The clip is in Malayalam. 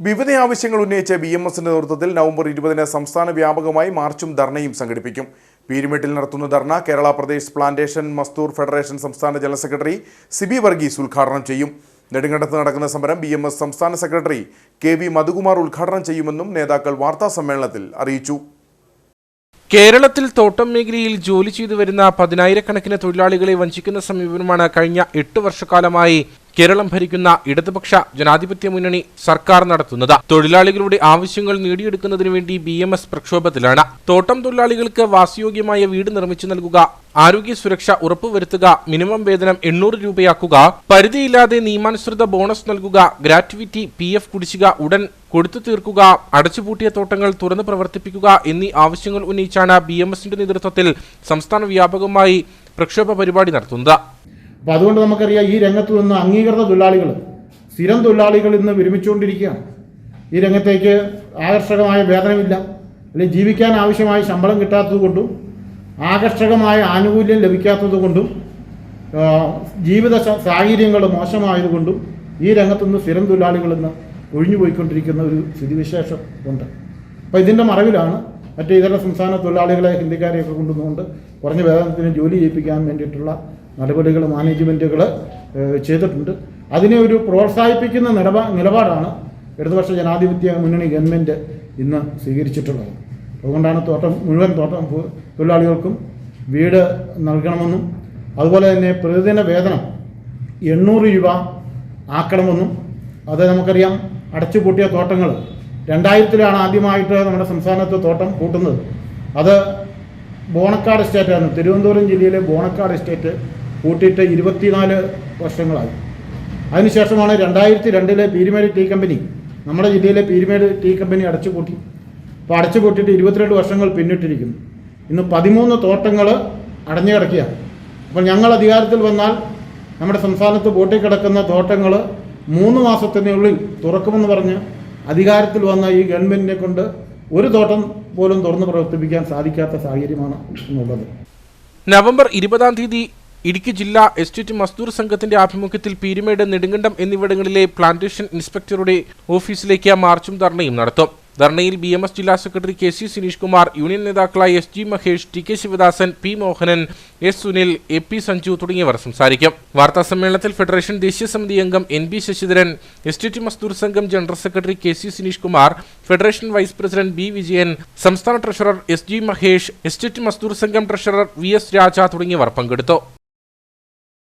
വിവിധ ആവശ്യങ്ങൾ ഉന്നയിച്ച് ബി എം എസിന്റെ നേതൃത്വത്തിൽ നവംബർ ഇരുപതിന് സംസ്ഥാന വ്യാപകമായി മാർച്ചും ധർണയും സംഘടിപ്പിക്കും. പീരുമേട്ടിൽ നടത്തുന്ന ധർണ കേരള പ്രദേശ് പ്ലാന്റേഷൻ മസ്തൂർ ഫെഡറേഷൻ സംസ്ഥാന ജനറൽ സെക്രട്ടറി സിബി വർഗീസ് ഉദ്ഘാടനം ചെയ്യും. നെടുങ്കണ്ടത്ത് നടക്കുന്ന സമരം ബി സംസ്ഥാന സെക്രട്ടറി കെ വി മധുകുമാർ ഉദ്ഘാടനം ചെയ്യുമെന്നും നേതാക്കൾ വാർത്താ സമ്മേളനത്തിൽ അറിയിച്ചു. കേരളത്തിൽ തോട്ടം മേഖലയിൽ ജോലി ചെയ്തു വരുന്ന പതിനായിരക്കണക്കിന് തൊഴിലാളികളെ വഞ്ചിക്കുന്ന സമീപനമാണ് കഴിഞ്ഞ എട്ട് വർഷക്കാലമായി കേരളം ഭരിക്കുന്ന ഇടതുപക്ഷ ജനാധിപത്യ മുന്നണി സർക്കാർ നടത്തുന്നത്. തൊഴിലാളികളുടെ ആവശ്യങ്ങൾ നേടിയെടുക്കുന്നതിനു വേണ്ടി ബി എം എസ് പ്രക്ഷോഭത്തിലാണ്. തോട്ടം തൊഴിലാളികൾക്ക് വാസയോഗ്യമായ വീട് നിർമ്മിച്ചു നൽകുക ആരോഗ്യ സുരക്ഷ ഉറപ്പുവരുത്തുക മിനിമം വേതനം എണ്ണൂറ് രൂപയാക്കുക പരിധിയില്ലാതെ നിയമാനുസൃത ബോണസ് നൽകുക ഗ്രാറ്റുവിറ്റി പി എഫ് കുടിശ്ശിക ഉടൻ കൊടുത്തു തീർക്കുക അടച്ചുപൂട്ടിയ തോട്ടങ്ങൾ തുറന്നു പ്രവർത്തിപ്പിക്കുക എന്നീ ആവശ്യങ്ങൾ ഉന്നയിച്ചാണ് ബി എം എസിന്റെ നേതൃത്വത്തിൽ സംസ്ഥാന വ്യാപകമായി പ്രക്ഷോഭ പരിപാടി നടത്തുന്നത്. അപ്പോൾ അതുകൊണ്ട് നമുക്കറിയാം ഈ രംഗത്ത് നിന്ന് അംഗീകൃത തൊഴിലാളികൾ സ്ഥിരം തൊഴിലാളികൾ ഇന്ന് വിരമിച്ചുകൊണ്ടിരിക്കുകയാണ്. ഈ രംഗത്തേക്ക് ആകർഷകമായ വേതനമില്ല. അല്ലെങ്കിൽ ജീവിക്കാൻ ആവശ്യമായ ശമ്പളം കിട്ടാത്തതുകൊണ്ടും ആകർഷകമായ ആനുകൂല്യം ലഭിക്കാത്തതുകൊണ്ടും ജീവിത സാഹചര്യങ്ങൾ മോശമായതുകൊണ്ടും ഈ രംഗത്തുനിന്ന് സ്ഥിരം തൊഴിലാളികൾ ഇന്ന് ഒഴിഞ്ഞുപോയിക്കൊണ്ടിരിക്കുന്ന ഒരു സ്ഥിതിവിശേഷം ഉണ്ട്. അപ്പോൾ ഇതിന്റെ മറവിലാണ് മറ്റ് ഇതര സംസ്ഥാന തൊഴിലാളികളെ ഹിന്ദിക്കാരെയൊക്കെ കൊണ്ടുവന്നുകൊണ്ട് കുറഞ്ഞ വേതനത്തിന് ജോലി ചെയ്യിപ്പിക്കാൻ വേണ്ടിയിട്ടുള്ള നടപടികൾ മാനേജ്മെന്റുകൾ ചെയ്തിട്ടുണ്ട്. അതിനെ ഒരു പ്രോത്സാഹിപ്പിക്കുന്ന നിലപാ നിലപാടാണ് ഇടതുപക്ഷ ജനാധിപത്യ മുന്നണി ഗവൺമെന്റ് ഇന്ന് സ്വീകരിച്ചിട്ടുള്ളത്. അതുകൊണ്ടാണ് തോട്ടം മുഴുവൻ തോട്ടം തൊഴിലാളികൾക്കും വീട് നൽകണമെന്നും അതുപോലെ തന്നെ പ്രതിദിന വേതനം എണ്ണൂറ് രൂപ ആക്കണമെന്നും അത് നമുക്കറിയാം. അടച്ചുപൂട്ടിയ തോട്ടങ്ങൾ രണ്ടായിരത്തിലാണ് ആദ്യമായിട്ട് നമ്മുടെ സംസ്ഥാനത്ത് തോട്ടം കൂട്ടുന്നത് അത് ബോണക്കാട് എസ്റ്റേറ്റാണ് തിരുവനന്തപുരം ജില്ലയിലെ ബോണക്കാട് എസ്റ്റേറ്റ് കൂട്ടിയിട്ട് ഇരുപത്തിനാല് വർഷങ്ങളായി. അതിനുശേഷമാണ് രണ്ടായിരത്തി രണ്ടിലെ പീരുമേട് ടീ കമ്പനി നമ്മുടെ ജില്ലയിലെ പീരുമേട് ടീ കമ്പനി അടച്ചു അടച്ചുപൂട്ടി. അപ്പോൾ അടച്ചു അടച്ചുപൂട്ടിയിട്ട് ഇരുപത്തിരണ്ട് വർഷങ്ങൾ പിന്നിട്ടിരിക്കുന്നു. ഇന്ന് പതിമൂന്ന് തോട്ടങ്ങൾ അടഞ്ഞു കിടക്കുകയാണ്. അപ്പോൾ ഞങ്ങൾ അധികാരത്തിൽ വന്നാൽ നമ്മുടെ സംസ്ഥാനത്ത് പൂട്ടിക്കിടക്കുന്ന തോട്ടങ്ങൾ മൂന്ന് മാസത്തിനുള്ളിൽ തുറക്കുമെന്ന് പറഞ്ഞ് അധികാരത്തിൽ വന്ന ഈ ഗവൺമെന്റിനെ കൊണ്ട് ഒരു തോട്ടം പോലും തുറന്ന് പ്രവർത്തിപ്പിക്കാൻ സാധിക്കാത്ത സാഹചര്യമാണ് എന്നുള്ളത് നവംബർ ഇരുപതാം തീയതി ഇടുക്കി ജില്ലാ എസ്റ്റേറ്റ് മസ്ദൂർ സംഘത്തിന്റെ ആഭിമുഖ്യത്തിൽ പീരുമേട് നെടുങ്കണ്ടം എന്നിവിടങ്ങളിലെ പ്ലാന്റേഷൻ ഇൻസ്പെക്ടറുടെ ഓഫീസിലേക്ക് മാർച്ചും ധർണയും നടത്തും. ധർണയിൽ ബി എം എസ് ജില്ലാ secretary K C Sineesh Kumar union നേതാക്കളായ S G Mahesh T K Sivadasan P Mohanan S Sunil A P Sanju തുടങ്ങിയവർ സംസാരിക്കും. വാർത്താ സമ്മേളനത്തിൽ ഫെഡറേഷൻ ദേശീയ സമിതി അംഗം N B Sasidharan estate Mazdoor Sangham general secretary K C Sineesh Kumar federation vice president B Vijayan സംസ്ഥാന treasurer S G Mahesh estate Mazdoor Sangham treasurer V S രാജ തുടങ്ങിയവർ പങ്കെടുത്തു.